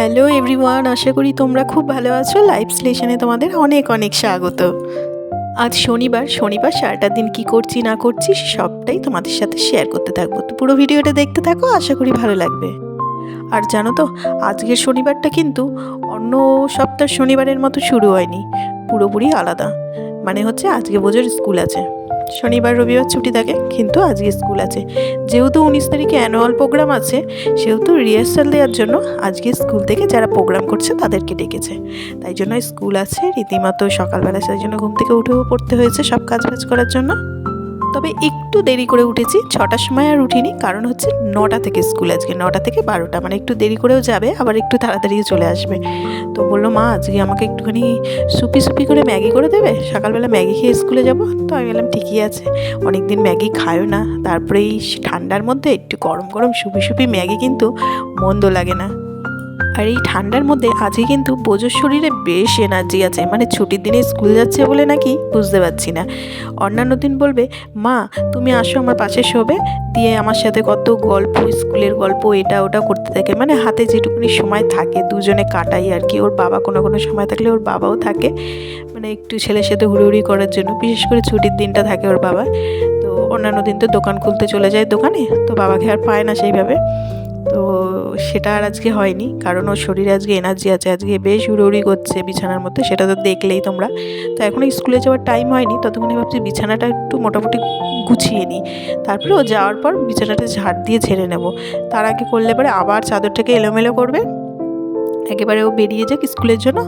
Hello everyone আশা করি তোমরা খুব ভালো আছো। লাইভ স্লেশনে তোমাদের অনেক অনেক স্বাগত। আজ শনিবার শনিবার সারাটা দিন কি করছি, না করছি সবটাই তোমাদের সাথে শেয়ার করতে থাকব। তো পুরো ভিডিওটা দেখতে থাকো, আশা করি ভালো লাগবে। আর জানো তো, আজকের শনিবারটা কিন্তু অন্য সপ্তাহ শনিবারের মতো শুরু হয়নি, পুরোপুরি আলাদা। মানে হচ্ছে আজকে বোঝোর স্কুল আছে। শনিবার, রবিবার ছুটি থাকে, কিন্তু আজকে স্কুল আছে। যেহেতু উনিশ তারিখে অ্যানুয়াল প্রোগ্রাম আছে, সেহেতু রিহার্সাল দেওয়ার জন্য আজকে স্কুল থেকে যারা প্রোগ্রাম করছে তাদেরকে ডেকেছে। তাই জন্য স্কুল আছে, রীতিমতো সকালবেলা সেই জন্য ঘুম থেকে উঠেও পড়তে হয়েছে সব কাজ বাজ করার জন্য। তবে একটু দেরি করে উঠেছি, ছটার সময় আর উঠিনি, কারণ হচ্ছে নটা থেকে স্কুল আজকে, নটা থেকে বারোটা মানে একটু দেরি করেও যাবে, আবার একটু তাড়াতাড়িও চলে আসবে। তো বলল, মা, আজকে আমাকে একটুখানি সুপি সুপি করে ম্যাগি করে দেবে? সকালবেলা ম্যাগি খেয়ে স্কুলে যাব? তো আমি বললাম, ঠিকই আছে অনেক দিন ম্যাগি খায়ও না তারপরে এই ঠান্ডার মধ্যে একটু গরম গরম সুপি সুপি ম্যাগি কিন্তু মন্দ লাগে না। আর এই ঠান্ডার মধ্যে আজকে কিন্তু বোঝোর শরীরে বেশ এনার্জি আছে। মানে ছুটির দিনে স্কুল যাচ্ছে বলে নাকি বুঝতে পারছি না। অন্যান্য দিন বলবে, মা, তুমি আসো আমার পাশে শোবে, দিয়ে আমার সাথে কত গল্প, স্কুলের গল্প, এটা ওটা করতে থাকে। মানে হাতে যেটুকুনি সময় থাকে, দুজনে কাটাই আর কি। ওর বাবা কোনো কোনো সময় থাকলে ওর বাবাও থাকে। মানে একটু ছেলের সাথে হুড়োহুড়ি করার জন্য, বিশেষ করে ছুটির দিনটা থাকে ওর বাবা তো অন্যান্য দিন তো দোকান খুলতে চলে যায় দোকানে, তো বাবাকে আর পায় না সেইভাবে। তো সেটা আর আজকে হয়নি। কারণ ওর শরীরে আজকে এনার্জি আছে, আজকে বেশ উড়োউড়ি করছে বিছানার মধ্যে, সেটা তো দেখলেই তোমরা। তো এখনও স্কুলে যাওয়ার টাইম হয়নি, ততক্ষণে ভাবছি বিছানাটা একটু মোটামুটি গুছিয়ে নিই। তারপরে ও যাওয়ার পর বিছানাটা ঝাড় দিয়ে ছেড়ে নেব। তার আগে করলে পরে আবার চাদরটাকে এলোমেলো করবে। একেবারে ও বেরিয়ে যাক স্কুলের জন্য,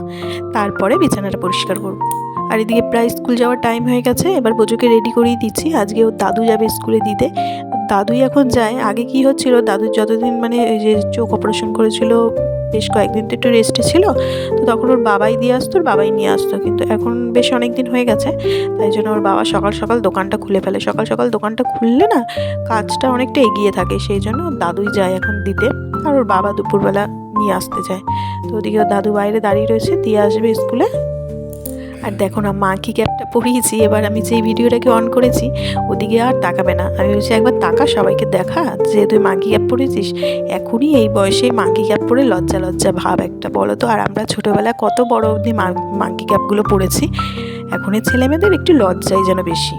তারপরে বিছানাটা পরিষ্কার করব। আর এদিকে প্রায় স্কুল যাওয়ার টাইম হয়ে গেছে, এবার বোঝোকে রেডি করিয়ে দিচ্ছি। আজকে ওর দাদু যাবে স্কুলে দিতে। দাদুই এখন যায়। আগে কি হচ্ছিল দাদুর যতদিন মানে ওই যে চোখ অপারেশন করেছিল, বেশ কয়েকদিন তো একটু রেস্টে ছিল, তো তখন ওর বাবাই দিয়ে আসতো, ওর বাবাই নিয়ে আসতো। কিন্তু এখন বেশ অনেক দিন হয়ে গেছে, তাই জন্য ওর বাবা সকাল সকাল দোকানটা খুলে ফেলে। সকাল সকাল দোকানটা খুললে না, কাজটা অনেকটা এগিয়ে থাকে, সেই জন্য দাদুই যায় এখন দিতে। আর ওর বাবা দুপুরবেলা নিয়ে আসতে যায় তো ওদিকে দাদু বাইরে দাঁড়িয়ে রয়েছে, দিয়ে আসবে স্কুলে। আর দেখো না, মা কি ক্যাপটা পরিয়েছি এবার আমি যেই ভিডিওটাকে অন করেছি, ওদিকে আর তাকাবে না। আমি বলছি, একবার তাকা, সবাইকে দেখা। যে তুই মাকি ক্যাপ পরেছিস এখনই এই বয়সে মাকি ক্যাপ পরে লজ্জা লজ্জা ভাব একটা, বলো তো? আর আমরা ছোটোবেলায় কত বড় অবধি কি ক্যাপগুলো পরেছি এখনের ছেলেমেয়েদের একটু লজ্জাই যেন বেশি।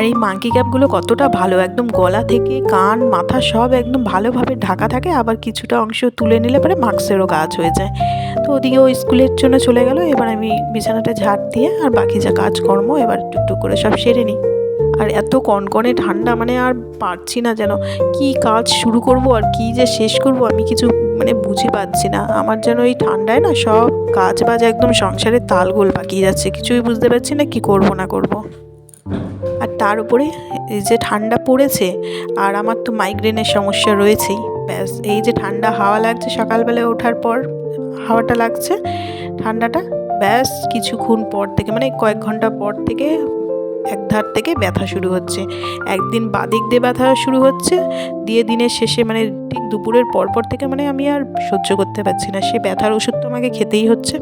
আর এই মাঙ্কি ক্যাপগুলো কতটা ভালো, একদম গলা থেকে কান, মাথা সব একদম ভালোভাবে ঢাকা থাকে, আবার কিছুটা অংশ তুলে নিলে পরে মাস্কেরও কাজ হয়ে যায়। তো ওদিকে ও স্কুলের জন্য চলে গেল, এবার আমি বিছানাটা ঝাড় দিয়ে আর বাকি যা কাজকর্ম এবার টুকটুক করে সব সেরে নিই। আর এত কনকনে ঠান্ডা মানে আর পারছি না যেন, কি কাজ শুরু করব আর কি যে শেষ করব আমি কিছু মানে বুঝে পাচ্ছি না। আমার যেন এই ঠান্ডায় না সব কাজ বাজ একদম সংসারের তালগোল পাকিয়ে যাচ্ছে, কিছুই বুঝতে পারছি না কি করব না করব। তার উপরে এই যে ঠান্ডা পড়েছে আর আমার তো মাইগ্রেনের সমস্যা রয়েছেই। ব্যাস, এই যে ঠান্ডা হাওয়া লাগছে সকালবেলা ওঠার পর, হাওয়াটা লাগছে ঠান্ডাটা, ব্যাস কিছুক্ষণ পর থেকে মানে কয়েক ঘণ্টা পর থেকে এক ধার থেকে ব্যথা শুরু হচ্ছে। একদিন বাদিক দিয়ে ব্যথা শুরু হচ্ছে, দিয়ে দিনের শেষে মানে ঠিক দুপুরের পরপর থেকে মানে আমি আর সহ্য করতে পারছি না। সে ব্যথার ওষুধ তো আমাকে খেতেই হচ্ছে।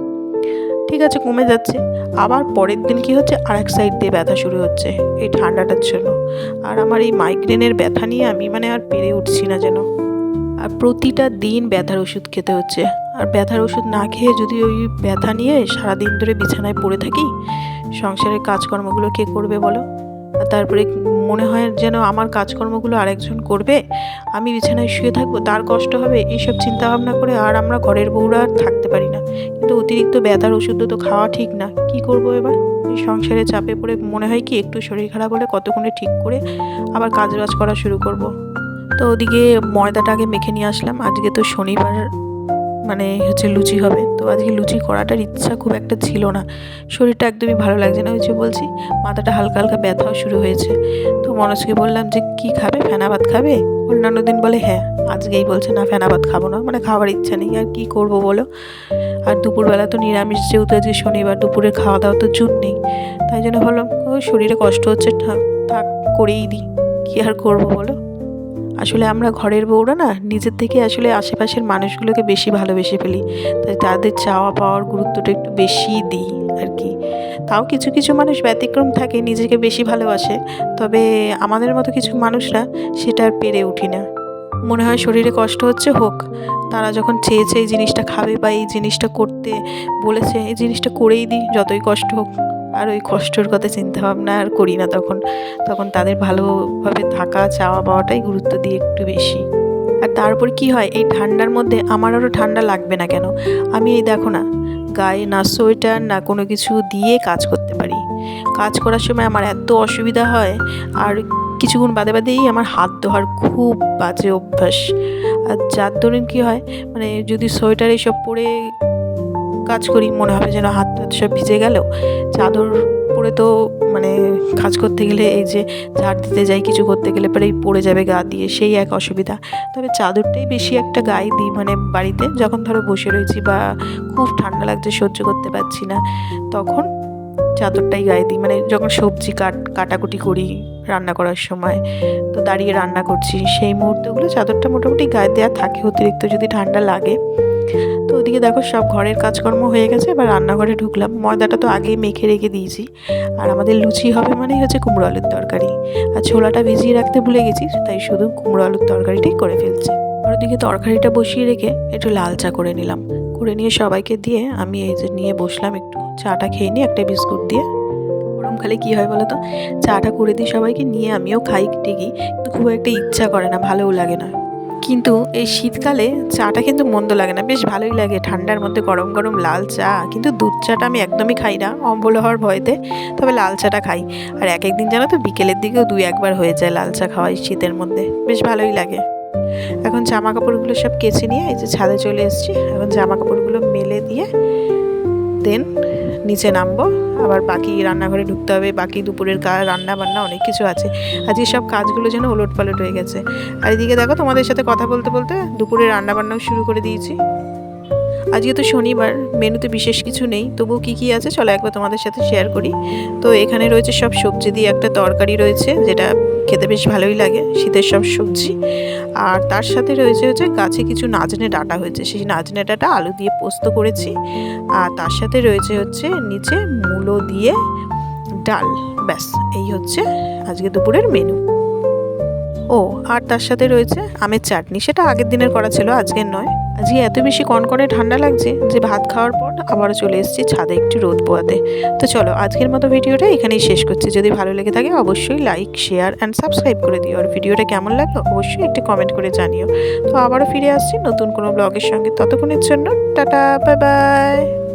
ঠিক আছে, কমে যাচ্ছে। আবার পরের দিন কি হচ্ছে? আর এক সাইড দিয়ে ব্যথা শুরু হচ্ছে, এই ঠান্ডাটার জন্য। আর আমার এই মাইগ্রেনের ব্যথা নিয়ে আমি মানে আর পেরে উঠছি না যেন। আর প্রতিটা দিন ব্যথার ওষুধ খেতে হচ্ছে। আর ব্যথার ওষুধ না খেয়ে যদি ওই ব্যথা নিয়ে সারাদিন ধরে বিছানায় পড়ে থাকি, সংসারের কাজকর্মগুলো কে করবে বলো? তারপরে মনে হয় যেন আমার কাজকর্মগুলো আরেকজন করবে। আমি বিছানায় শুয়ে থাকব, তার কষ্ট হবে, এইসব চিন্তাভাবনা করে আর আমরা ঘরের বউরা আর থাকতে পারি না। কিন্তু অতিরিক্ত ব্যথার ওষুধ তো খাওয়া ঠিক না। কি করব এবার? এই সংসারে চাপে পড়ে মনে হয় কি একটু শরীর খারাপ হলে কতক্ষণে ঠিক করে আবার কাজ বাজ করা শুরু করব। তো ওদিকে ময়দাটা আগে মেখে নিয়ে আসলাম। আজকে তো শনিবার মানে হচ্ছে লুচি হবে। তো আজকে লুচি করাটার ইচ্ছা খুব একটা ছিল না। শরীরটা একদমই ভালো লাগছে না, ওই যে বলছি, মাথাটা হালকা হালকা ব্যথাও শুরু হয়েছে। তো মনসকে বললাম যে, কি খাবে? ফেনা ভাত খাবে? অন্যান্য দিন বলে হ্যাঁ আজকেই বলছে, না, ফেনা ভাত খাব না। মানে খাওয়ার ইচ্ছা নেই, আর কি করব বলো? আর দুপুরবেলা তো নিরামিষ, যেহেতু আজকে শনিবার, দুপুরে খাওয়া দাওয়া তো জুট নেই। তাই জন্য ভাবলাম ওই শরীরে কষ্ট হচ্ছে থাক করেই দিই, কী আর করব বলো? আসলে আমরা ঘরের বউরা না নিজের থেকে আসলে আশেপাশের মানুষগুলোকে বেশি ভালোবেসে ফেলি। তাই তাদের চাওয়া পাওয়ার গুরুত্বটা একটু বেশি দিই আর কি তাও কিছু কিছু মানুষ ব্যতিক্রম থাকে, নিজেকে বেশি ভালোবাসে। তবে আমাদের মতো কিছু মানুষরা সেটা আর পেরে উঠি না। মনে হয় শরীরে কষ্ট হচ্ছে, হোক। তারা যখন চেয়েছে এই জিনিসটা খাবে বা এই জিনিসটা করতে বলেছে, এই জিনিসটা করেই দিই, যতই কষ্ট হোক। আর ওই কষ্টর কথা চিন্তা ভাবনা আর করি না তখন। তখন তাদের ভালোভাবে থাকা, চাওয়া, পাওয়াটাই গুরুত্ব দিই একটু বেশি। আর তারপর কি হয়, এই ঠান্ডার মধ্যে আমার আরও ঠান্ডা লাগবে না কেন? আমি এই দেখো না, গায়ে না সোয়েটার, না কোনো কিছু দিয়ে কাজ করতে পারি। কাজ করার সময় আমার এত অসুবিধা হয়, আর কিছুক্ষণ বাদে বাদেই আমার হাত ধোয়ার খুব বাজে অভ্যাস। আর যার দরুন কী হয় মানে যদি সোয়েটার এইসব পরে কাজ করি, মনে হবে যেন হাত টাত সব ভিজে গেল। চাদর পরে তো মানে কাজ করতে গেলে এই যে ঝাড় দিতে যাই, কিছু করতে গেলে পরেই পড়ে যাবে গা দিয়ে, সেই এক অসুবিধা। তবে চাদরটাই বেশি একটা গায়ে দিই মানে বাড়িতে, যখন ধরো বসে রয়েছি বা খুব ঠান্ডা লাগছে, সহ্য করতে পারছি না, তখন চাদরটাই গায়ে দিই। মানে যখন সবজি কাট, কাটাকুটি করি রান্না করার সময়, তো দাঁড়িয়ে রান্না করছি, সেই মুহূর্তগুলো চাদরটা মোটামুটি গায়ে দেওয়া থাকে, অতিরিক্ত যদি ঠান্ডা লাগে। ওদিকে দেখো সব ঘরের কাজকর্ম হয়ে গেছে, এবার রান্নাঘরে ঢুকলাম। ময়দাটা তো আগেই মেখে রেখে দিয়েছি। আর আমাদের লুচি হবে মানেই হচ্ছে কুমড়ো আলুর তরকারি। আর ছোলাটা ভিজিয়ে রাখতে ভুলে গেছি, তাই শুধু কুমড়ো আলুর তরকারিটাই করে ফেলছি। আর ওদিকে তরকারিটা বসিয়ে রেখে একটু লাল চা করে নিলাম। করে নিয়ে সবাইকে দিয়ে আমি এই যে নিয়ে বসলাম একটু চাটা খেয়ে নিই একটা বিস্কুট দিয়ে। গরমকালে কী হয় বলো তো চাটা করে দিই সবাইকে নিয়ে আমিও খাই ঠিকই, কিন্তু খুব একটা ইচ্ছা করে না, ভালোও লাগে না। কিন্তু এই শীতকালে চাটা কিন্তু মন্দ লাগে না। বেশ ভালোই লাগে। ঠান্ডার মধ্যে গরম গরম লাল চা। কিন্তু দুধ চাটা আমি একদমই খাই না, অম্বল হওয়ার ভয়তে। তবে লাল চাটা খাই। আর এক একদিন জানো তো, বিকেলের দিকেও দুই একবার হয়ে যায় লাল চা খাওয়াই শীতের মধ্যে। বেশ ভালোই লাগে। এখন জামা কাপড়গুলো সব কেচে নিয়ে এই যে ছাদে চলে এসেছি। এখন জামা কাপড়গুলো মেলে দিয়ে দেন নিচে নামবো, আবার বাকি রান্নাঘরে ঢুকতে হবে, বাকি দুপুরের কাজ রান্না বান্না অনেক কিছু আছে। আজকে সব কাজগুলো যেন ওলট পালট হয়ে গেছে। আর এদিকে দেখো তোমাদের সাথে কথা বলতে বলতে দুপুরে রান্না বান্নাও শুরু করে দিয়েছি। আজকে তো শনিবার, মেনুতে বিশেষ কিছু নেই। তবুও কী কী আছে চলো একবার তোমাদের সাথে শেয়ার করি। তো এখানে রয়েছে সব সবজি দিয়ে একটা তরকারি রয়েছে, যেটা খেতে বেশ ভালোই লাগে, শীতের সব সবজি। আর তার সাথে রয়েছে হচ্ছে গাছে কিছু নাজনে ডাটা হয়েছে, সেই নাজনে ডাটা আলু দিয়ে পোস্ত করেছি। আর তার সাথে রয়েছে হচ্ছে নিচে মূলো দিয়ে ডাল, ব্যাস, এই হচ্ছে আজকে দুপুরের মেনু ও, আর তার সাথে রয়েছে আমের চাটনি। সেটা আগের দিনের করা ছিল, আজকের নয়। আজকে এত বেশি কনকনে ঠান্ডা লাগছে যে ভাত খাওয়ার পর আবারও চলে এসেছি ছাদে একটু রোদ পোয়াতে। তো চলো, আজকের মতো ভিডিওটা এখানেই শেষ করছি। যদি ভালো লেগে থাকে অবশ্যই লাইক শেয়ার অ্যান্ড সাবস্ক্রাইব করে দিও। আর ভিডিওটা কেমন লাগল অবশ্যই একটি কমেন্ট করে জানিও। তো আবারও ফিরে আসছি নতুন কোনো ব্লগের সঙ্গে। ততক্ষণের জন্য টাটা বাই বাই